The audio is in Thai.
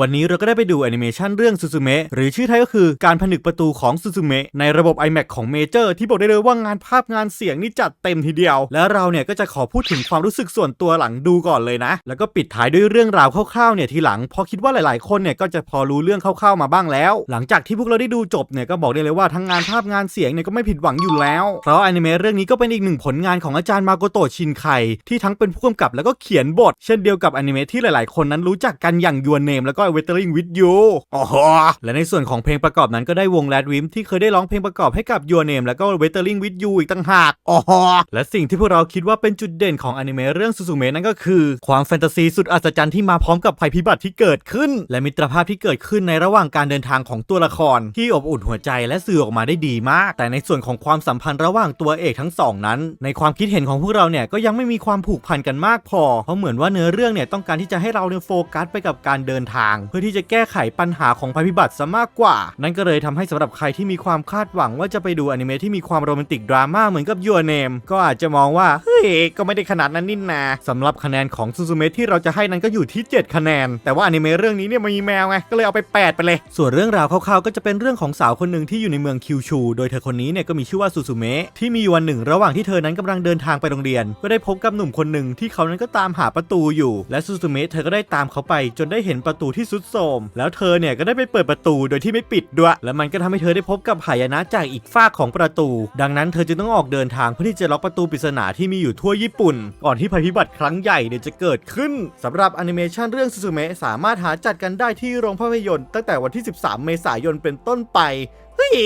วันนี้เราก็ได้ไปดูแอนิเมชันเรื่องซูซูเมะหรือชื่อไทยก็คือการผนึกประตูของซูซูเมะในระบบ iMac ของเมเจอร์ที่บอกได้เลยว่างานภาพงานเสียงนี่จัดเต็มทีเดียว แล้วเราเนี่ยก็จะขอพูดถึงความรู้สึกส่วนตัวหลังดูก่อนเลยนะ แล้วก็ปิดท้ายด้วยเรื่องราวคร่าวๆเนี่ยทีหลังเพอคิดว่าหลายๆ คนเนี่ยก็จะพอรู้เรื่องคร่าวๆมาบ้างแล้ว หลังจากที่พวกเราได้ดูจบเนี่ยก็บอกได้เลยว่าทั้งงานภาพงานเสียงเนี่ยก็ไม่ผิดหวังอยู่แล้วเพราะแอนิเมะเรื่องนี้ก็เป็นอีกหนึ่งผลงานของอาจารย์มาโกโตะชินไคที่ทั้งเป็นผู้กำกับแล้วก็เขียนบท เช่นเดียวกับอนิเมะที่หลาย ๆ คนนั้นรู้จักกันอย่าง Your Name แล้วก็ Weathering with You อ๋อและในส่วนของเพลงประกอบนั้นก็ได้วง Lad Wimp ที่เคยได้ร้องเพลงประกอบให้กับ Your Name แล้วก็ Weathering with You อีกต่างหากอ๋อและสิ่งที่พวกเราคิดว่าเป็นจุดเด่นของอนิเมะเรื่องซูซูเมะนั่นก็คือ ความแฟนตาซีสุดอัศจรรย์ที่มาพร้อมกับภัยพิบัติที่เกิดขึ้น และมิตรภาพที่เกิดขึ้นในระหว่างการเดินทางของตัวละคร ที่อบอุ่นหัวใจและสื่อออกมาได้ดีมาก แต่ในส่วนของความสัมพันธ์ระหว่างตัวเอกทั้งสองนั้น ในความคิดเห็นของพวกเราเนี่ยก็ยังไม่มีความผูกพันกันมากพอ เพราะเหมือนว่าเนื้อเรื่องเนี่ยต้องการที่จะให้เราเนี่ยโฟกัสไปกับการเดินทางเพื่อที่จะแก้ไขปัญหาของภัยพิบัติซะมากกว่า นั่นก็เลยทำให้สำหรับใครที่มีความคาดหวังว่าจะไปดูอนิเมะที่มีความโรแมนติกดราม่าเหมือนกับยูเนมก็อาจจะมองว่าเก็ไม่ได้ขนาดนั้นนี่นาสำหรับคะแนนของซูซูเมะที่เราจะให้นั้นก็อยู่ที่ 7 คะแนน แต่ว่าอนิเมะเรื่องนี้เนี่ยมีแมวไงก็เลยเอาไป 8 ไปเลย ส่วนเรื่องราวคร่าวๆก็จะเป็นเรื่องของสาวคนหนึ่งที่อยู่ในเมืองคิวชู โดยเธอคนนี้เนี่ยก็มีชื่อว่าซูซูเมะที่มีวันหนึ่ง ระหว่างที่เธอนั้นกำลังเดินทางไปโรงเรียน ก็ได้พบกับหนุ่มคนหนึ่งที่เขานั้นก็ตามหาประตูอยู่ และซูซูเมะเธอก็ได้ตามเขาไป จนได้เห็นประตูที่สุดโทมแล้วเธอเนี่ยก็ได้ไปเปิดประตูโดยที่ไม่ปิดด้วย และมันก็ทำให้เธอได้พบกับหายนะจากอีกฝากของประตู ดังนั้นเธอจึงต้องออกเดินทางเพื่อที่จะล็อกประตูปริศนาที่มีอยู่ทั่วญี่ปุ่น ก่อนที่ภัยพิบัติครั้งใหญ่เนี่ยจะเกิดขึ้นสำหรับแอนิเมชันเรื่องซูซูเมะสามารถหาจัดกันได้ที่โรงภาพยนตร์ตั้งแต่วันที่ 13 เมษายนเป็นต้นไปเฮ้ย